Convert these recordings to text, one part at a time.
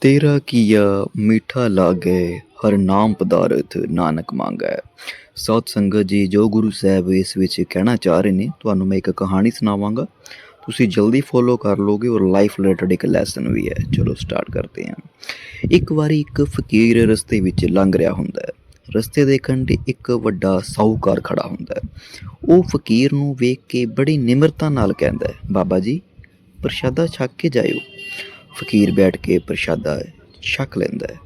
ਤੇਰਾ ਕੀਆ ਮਿੱਠਾ ਲਾਗੈ, ਹਰ ਨਾਮ ਪਦਾਰਥ ਨਾਨਕ ਮੰਗੈ। ਸਾਧ ਸੰਗਤ ਜੀ, ਜੋ ਗੁਰੂ ਸਾਹਿਬ ਇਸ ਵਿੱਚ ਕਹਿਣਾ ਚਾਹ ਰਹੇ ਨੇ, ਤੁਹਾਨੂੰ ਮੈਂ ਇੱਕ ਕਹਾਣੀ ਸੁਣਾਵਾਂਗਾ। ਤੁਸੀਂ ਜਲਦੀ ਫੋਲੋ ਕਰ ਲੋਗੇ ਔਰ ਲਾਈਫ ਰਿਲੇਟਡ ਇੱਕ ਲੈਸਨ ਵੀ ਹੈ। ਚਲੋ ਸਟਾਰਟ ਕਰਦੇ ਹਾਂ। ਇੱਕ ਵਾਰੀ ਇੱਕ ਫਕੀਰ ਰਸਤੇ ਵਿੱਚ ਲੰਘ ਰਿਹਾ ਹੁੰਦਾ ਹੈ। ਰਸਤੇ ਦੇ ਕੰਢੇ ਇੱਕ ਵੱਡਾ ਸਾਹੂਕਾਰ ਖੜਾ ਹੁੰਦਾ ਹੈ। ਉਹ ਫਕੀਰ ਨੂੰ ਵੇਖ ਕੇ ਬੜੀ ਨਿਮਰਤਾ ਨਾਲ ਕਹਿੰਦਾ ਹੈ, ਬਾਬਾ ਜੀ, ਪ੍ਰਸ਼ਾਦਾ ਛਕ ਕੇ ਜਾਇਓ। ਫਕੀਰ ਬੈਠ ਕੇ ਪ੍ਰਸ਼ਾਦਾ ਛਕ ਲੈਂਦਾ ਹੈ।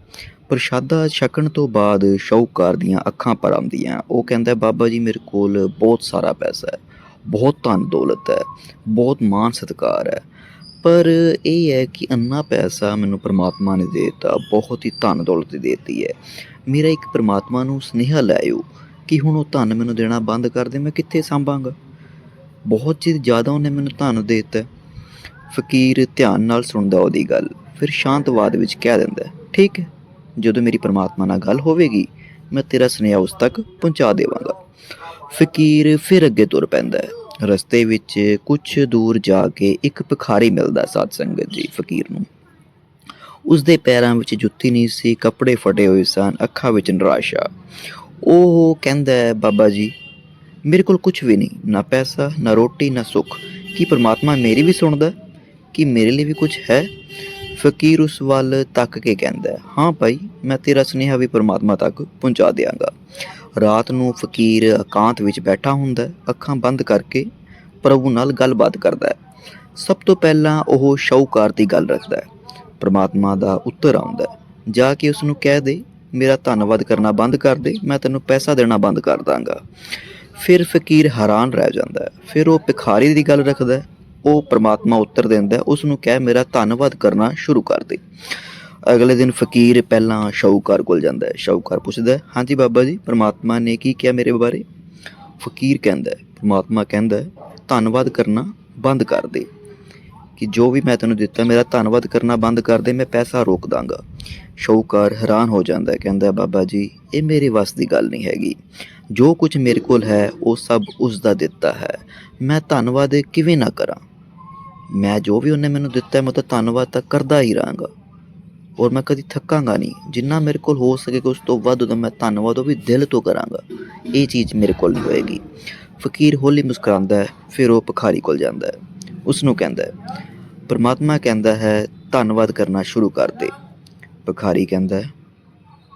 ਪ੍ਰਸ਼ਾਦਾ ਛਕਣ ਤੋਂ ਬਾਅਦ ਸ਼ੌਕਕਾਰ ਦੀਆਂ ਅੱਖਾਂ ਪਰ ਆਉਂਦੀਆਂ ਉਹ ਕਹਿੰਦਾ ਬਾਬਾ ਜੀ, ਮੇਰੇ ਕੋਲ ਬਹੁਤ ਸਾਰਾ ਪੈਸਾ ਹੈ, ਬਹੁਤ ਧਨ ਦੌਲਤ ਹੈ, ਬਹੁਤ ਮਾਨ ਸਤਿਕਾਰ ਹੈ। ਪਰ ਇਹ ਹੈ ਕਿ ਅੰਨਾ ਪੈਸਾ ਮੈਨੂੰ ਪ੍ਰਮਾਤਮਾ ਨੇ ਦੇ ਦਿੱਤਾ, ਬਹੁਤ ਹੀ ਧਨ ਦੌਲਤ ਦੇ ਦਿੱਤੀ ਹੈ। ਮੇਰਾ ਇੱਕ ਪ੍ਰਮਾਤਮਾ ਨੂੰ ਸੁਨੇਹਾ ਲੈ ਆਇਓ ਕਿ ਹੁਣ ਉਹ ਧਨ ਮੈਨੂੰ ਦੇਣਾ ਬੰਦ ਕਰ ਦੇ, ਮੈਂ ਕਿੱਥੇ ਸੰਭਾਂਗਾ? ਬਹੁਤ ਚਿਰ ਜ਼ਿਆਦਾ ਉਹਨੇ ਮੈਨੂੰ ਧਨ ਦੇ ਦਿੱਤਾ ਫਕੀਰ ਧਿਆਨ ਨਾਲ ਸੁਣਦਾ ਉਹਦੀ ਗੱਲ, ਫਿਰ ਸ਼ਾਂਤਵਾਦ ਵਿੱਚ ਕਹਿ ਦਿੰਦਾ ਠੀਕ ਹੈ, ਜਦੋਂ ਮੇਰੀ ਪਰਮਾਤਮਾ ਨਾਲ ਗੱਲ ਹੋਵੇਗੀ, ਮੈਂ ਤੇਰਾ ਸੁਨੇਹਾ ਉਸ ਤੱਕ ਪਹੁੰਚਾ ਦੇਵਾਂਗਾ। ਫਕੀਰ ਫਿਰ ਅੱਗੇ ਤੁਰ ਪੈਂਦਾ ਹੈ। ਰਸਤੇ ਵਿੱਚ ਕੁਝ ਦੂਰ ਜਾ ਕੇ ਇੱਕ ਭਿਖਾਰੀ ਮਿਲਦਾ ਸਾਧ ਸੰਗਤ ਜੀ, ਫਕੀਰ ਨੂੰ। ਉਸ ਦੇ ਪੈਰਾਂ ਵਿੱਚ ਜੁੱਤੀ ਨਹੀਂ ਸੀ, ਕੱਪੜੇ ਫਟੇ ਹੋਏ ਸਨ, ਅੱਖਾਂ ਵਿੱਚ ਨਿਰਾਸ਼ਾ। ਉਹ ਕਹਿੰਦਾ ਬਾਬਾ ਜੀ, ਮੇਰੇ ਕੋਲ ਕੁਝ ਵੀ ਨਹੀਂ, ਨਾ ਪੈਸਾ, ਨਾ ਰੋਟੀ, ਨਾ ਸੁੱਖ। ਕੀ ਪਰਮਾਤਮਾ ਮੇਰੀ ਵੀ ਸੁਣਦਾ ਕਿ ਮੇਰੇ ਲਈ ਵੀ ਕੁਝ ਹੈ? ਫਕੀਰ ਉਸ ਵੱਲ ਤੱਕ ਕੇ ਕਹਿੰਦਾ ਹਾਂ ਭਾਈ, ਮੈਂ ਤੇਰਾ ਸੁਨੇਹਾ ਵੀ ਪਰਮਾਤਮਾ ਤੱਕ ਪਹੁੰਚਾ ਦਿਆਂਗਾ। ਰਾਤ ਨੂੰ ਫਕੀਰ ਇਕਾਂਤ ਵਿੱਚ ਬੈਠਾ ਹੁੰਦਾ ਅੱਖਾਂ ਬੰਦ ਕਰਕੇ ਪ੍ਰਭੂ ਨਾਲ ਗੱਲਬਾਤ ਕਰਦਾ ਹੈ। ਸਭ ਤੋਂ ਪਹਿਲਾਂ ਉਹ ਸ਼ੌਕਾਰ ਦੀ ਗੱਲ ਰੱਖਦਾ ਹੈ। ਪਰਮਾਤਮਾ ਦਾ ਉੱਤਰ ਆਉਂਦਾ ਹੈ, ਜਾ ਕੇ ਉਸ ਨੂੰ ਕਹਿ ਦੇ, ਮੇਰਾ ਧੰਨਵਾਦ ਕਰਨਾ ਬੰਦ ਕਰ ਦੇ, ਮੈਂ ਤੈਨੂੰ ਪੈਸਾ ਦੇਣਾ ਬੰਦ ਕਰ ਦਾਂਗਾ। ਫਿਰ ਫਕੀਰ ਹੈਰਾਨ ਰਹਿ ਜਾਂਦਾ ਹੈ, ਫਿਰ ਉਹ ਭਿਖਾਰੀ ਦੀ ਗੱਲ ਰੱਖਦਾ ਹੈ ਉਹ ਪ੍ਰਮਾਤਮਾ ਉੱਤਰ ਦਿੰਦਾ ਉਸ ਨੂੰ ਕਹਿ ਮੇਰਾ ਧੰਨਵਾਦ ਕਰਨਾ ਸ਼ੁਰੂ ਕਰ ਦੇ। ਅਗਲੇ ਦਿਨ ਫਕੀਰ ਪਹਿਲਾਂ ਸ਼ੌਕਾਰ ਕੋਲ ਜਾਂਦਾ ਹੈ ਸ਼ੌਕਾਰ ਪੁੱਛਦਾ ਹਾਂਜੀ ਬਾਬਾ ਜੀ, ਪ੍ਰਮਾਤਮਾ ਨੇ ਕੀ ਕਿਹਾ ਮੇਰੇ ਬਾਰੇ? ਫਕੀਰ ਕਹਿੰਦਾ ਹੈ, ਪ੍ਰਮਾਤਮਾ ਕਹਿੰਦਾ ਹੈ, ਧੰਨਵਾਦ ਕਰਨਾ ਬੰਦ ਕਰ ਦੇ। ਕਿ ਜੋ ਵੀ ਮੈਂ ਤੈਨੂੰ ਦਿੱਤਾ, ਮੇਰਾ ਧੰਨਵਾਦ ਕਰਨਾ ਬੰਦ ਕਰ ਦੇ, ਮੈਂ ਪੈਸਾ ਰੋਕ ਦਾਂਗਾ। ਸ਼ੌਕਾਰ ਹੈਰਾਨ ਹੋ ਜਾਂਦਾ ਹੈ, ਕਹਿੰਦਾ ਬਾਬਾ ਜੀ, ਇਹ ਮੇਰੇ ਵੱਸ ਦੀ ਗੱਲ ਨਹੀਂ ਹੈਗੀ। ਜੋ ਕੁਝ ਮੇਰੇ ਕੋਲ ਹੈ, ਉਹ ਸਭ ਉਸ ਦਾ ਦਿੱਤਾ ਹੈ। ਮੈਂ ਧੰਨਵਾਦ ਕਿਵੇਂ ਨਾ ਕਰਾਂ? ਮੈਂ ਜੋ ਵੀ ਉਹਨੇ ਮੈਨੂੰ ਦਿੱਤਾ ਹੈ, ਮੈਂ ਉਹਦਾ ਧੰਨਵਾਦ ਤਾਂ ਕਰਦਾ ਹੀ ਰਹਾਂਗਾ। ਔਰ ਮੈਂ ਕਦੀ ਥੱਕਾਂਗਾ ਨਹੀਂ। ਜਿੰਨਾ ਮੇਰੇ ਕੋਲ ਹੋ ਸਕੇ ਉਸ ਤੋਂ ਵੱਧ ਉਹਦਾ ਮੈਂ ਧੰਨਵਾਦ ਉਹ ਵੀ ਦਿਲ ਤੋਂ ਕਰਾਂਗਾ। ਇਹ ਚੀਜ਼ ਮੇਰੇ ਕੋਲ ਨਹੀਂ ਹੋਏਗੀ। ਫਕੀਰ ਹੌਲੀ ਮੁਸਕਰਾਉਂਦਾ ਹੈ, ਫਿਰ ਉਹ ਭਖਾਰੀ ਕੋਲ ਜਾਂਦਾ ਹੈ। ਉਸ ਨੂੰ ਕਹਿੰਦਾ ਹੈ, ਪਰਮਾਤਮਾ ਕਹਿੰਦਾ ਹੈ, ਧੰਨਵਾਦ ਕਰਨਾ ਸ਼ੁਰੂ ਕਰ ਦੇ। ਭਖਾਰੀ ਕਹਿੰਦਾ ਹੈ,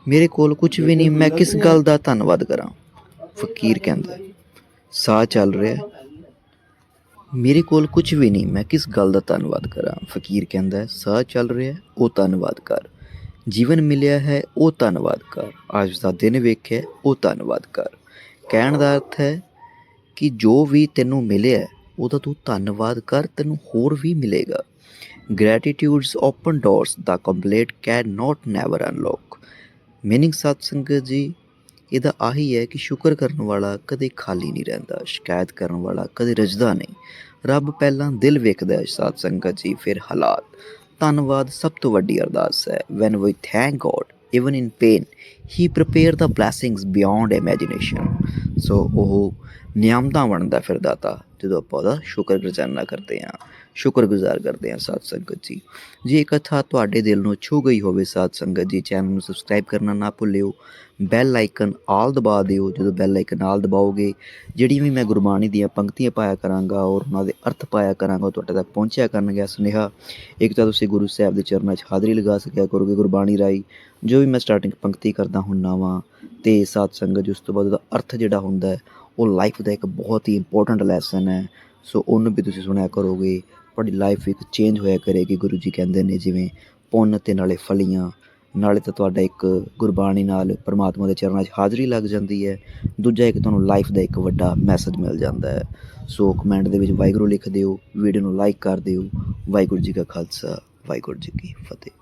ਮੇਰੇ ਕੋਲ ਕੁਝ ਵੀ ਨਹੀਂ, ਮੈਂ ਕਿਸ ਗੱਲ ਦਾ ਧੰਨਵਾਦ ਕਰਾਂ? ਫਕੀਰ ਕਹਿੰਦਾ ਸਾਹ ਚੱਲ ਰਿਹਾ ਮੇਰੇ ਕੋਲ ਕੁਝ ਵੀ ਨਹੀਂ। ਮੈਂ ਕਿਸ ਗੱਲ ਦਾ ਧੰਨਵਾਦ ਕਰਾਂ? ਫਕੀਰ ਕਹਿੰਦਾ, ਸਾਹ ਚੱਲ ਰਿਹਾ ਉਹ ਧੰਨਵਾਦ ਕਰ। ਜੀਵਨ ਮਿਲਿਆ ਹੈ, ਉਹ ਧੰਨਵਾਦ ਕਰ। ਅੱਜ ਦਾ ਦਿਨ ਵੇਖਿਆ, ਉਹ ਧੰਨਵਾਦ ਕਰ। ਕਹਿਣ ਦਾ ਅਰਥ ਹੈ ਕਿ ਜੋ ਵੀ ਤੈਨੂੰ ਮਿਲਿਆ, ਉਹਦਾ ਤੂੰ ਧੰਨਵਾਦ ਕਰ, ਤੈਨੂੰ ਹੋਰ ਵੀ ਮਿਲੇਗਾ। Gratitudes open doors that complete can not never unlock meaning satsang ji ਇਹਦਾ ਆਹੀ ਹੈ ਕਿ ਸ਼ੁਕਰ ਕਰਨ ਵਾਲਾ ਕਦੇ ਖਾਲੀ ਨਹੀਂ ਰਹਿੰਦਾ, ਸ਼ਿਕਾਇਤ ਕਰਨ ਵਾਲਾ ਕਦੇ ਰਜਦਾ ਨਹੀਂ। ਰੱਬ ਪਹਿਲਾਂ ਦਿਲ ਵੇਖਦਾ ਹੈ ਸਾਧ ਸੰਗਤ ਜੀ, ਫਿਰ ਹਾਲਾਤ। ਧੰਨਵਾਦ, ਸਭ ਤੋਂ ਵੱਡੀ ਅਰਦਾਸ ਹੈ। When we thank God even in pain he prepare the blessings beyond imagination so ਉਹ ਨਿਆਮਤਾਂ ਵੰਡਦਾ ਫਿਰ ਦਾਤਾ ਜਦੋਂ ਆਪਾਂ ਉਹਦਾ ਸ਼ੁਕਰ ਸ਼ੁਕਰਗੁਜ਼ਾਰ ਕਰਦੇ ਹਾਂ। ਸ਼ੁਕਰਗੁਜ਼ਾਰ ਕਰਦੇ ਹਾਂ ਸਾਧ ਸੰਗਤ ਜੀ। ਜੇ ਕਥਾ ਤੁਹਾਡੇ ਦਿਲ ਨੂੰ ਛੂ ਗਈ ਹੋਵੇ ਸਾਧ ਸੰਗਤ ਜੀ ਚੈਨਲ ਨੂੰ ਸਬਸਕ੍ਰਾਈਬ ਕਰਨਾ ਨਾ ਭੁੱਲਿਓ। ਬੈਲ ਆਈਕਨ ਆਲ ਦਬਾ ਦਿਓ। ਜਦੋਂ ਬੈਲ ਆਈਕਨ ਆਲ ਦਬਾਓਗੇ ਜਿਹੜੀ ਵੀ ਮੈਂ ਗੁਰਬਾਣੀ ਦੀਆਂ ਪੰਕਤੀਆਂ ਪਾਇਆ ਕਰਾਂਗਾ ਔਰ ਉਹਨਾਂ ਦੇ ਅਰਥ ਪਾਇਆ ਕਰਾਂਗਾ, ਉਹ ਤੁਹਾਡੇ ਤੱਕ ਪਹੁੰਚਿਆ ਕਰਨਗੇ ਸੁਨੇਹਾ। ਇੱਕ ਤਾਂ ਤੁਸੀਂ ਗੁਰੂ ਸਾਹਿਬ ਦੇ ਚਰਨਾਂ 'ਚ ਹਾਜ਼ਰੀ ਲਗਾ ਸਕਿਆ ਕਰੋਗੇ ਗੁਰਬਾਣੀ ਰਾਈ ਜੋ ਵੀ ਮੈਂ ਸਟਾਰਟਿੰਗ ਪੰਕਤੀ ਕਰਦਾ ਹੁੰਨਾ ਵਾਂ ਤੇ ਸਾਧ ਸੰਗਤ ਜੀ, ਉਸ ਤੋਂ ਬਾਅਦ ਉਹਦਾ ਅਰਥ ਜਿਹੜਾ ਹੁੰਦਾ ਹੈ, ਉਹ ਲਾਈਫ ਦਾ ਇੱਕ ਬਹੁਤ ਹੀ ਇੰਪੋਰਟੈਂਟ ਲੈਸਨ ਹੈ। ਸੋ ਉਹਨੂੰ ਵੀ ਤੁਸੀਂ ਸੁਣਿਆ ਕਰੋਗੇ। ਤੁਹਾਡੀ ਲਾਈਫ ਇੱਕ ਚੇਂਜ ਹੋਇਆ ਕਰੇਗੀ, ਗੁਰੂ ਜੀ ਕਹਿੰਦੇ ਨੇ ਜਿਵੇਂ ਪੁੰਨ ਤੇ ਨਾਲੇ ਫਲੀਆਂ, ਨਾਲੇ ਤਾਂ ਤੁਹਾਡਾ ਇੱਕ ਗੁਰਬਾਣੀ ਨਾਲ ਪਰਮਾਤਮਾ ਦੇ ਚਰਨਾਂ 'ਚ ਹਾਜ਼ਰੀ ਲੱਗ ਜਾਂਦੀ ਹੈ, ਦੂਜਾ ਇੱਕ ਤੁਹਾਨੂੰ ਲਾਈਫ ਦਾ ਇੱਕ ਵੱਡਾ ਮੈਸੇਜ ਮਿਲ ਜਾਂਦਾ ਹੈ। ਸੋ ਕਮੈਂਟ ਦੇ ਵਿੱਚ ਵਾਹਿਗੁਰੂ ਲਿਖ ਦਿਓ ਵੀਡੀਓ ਨੂੰ ਲਾਈਕ ਕਰ ਦਿਓ, ਵਾਹਿਗੁਰੂ ਜੀ ਕਾ ਖਾਲਸਾ, ਵਾਹਿਗੁਰੂ ਜੀ ਕੀ ਫਤਿਹ।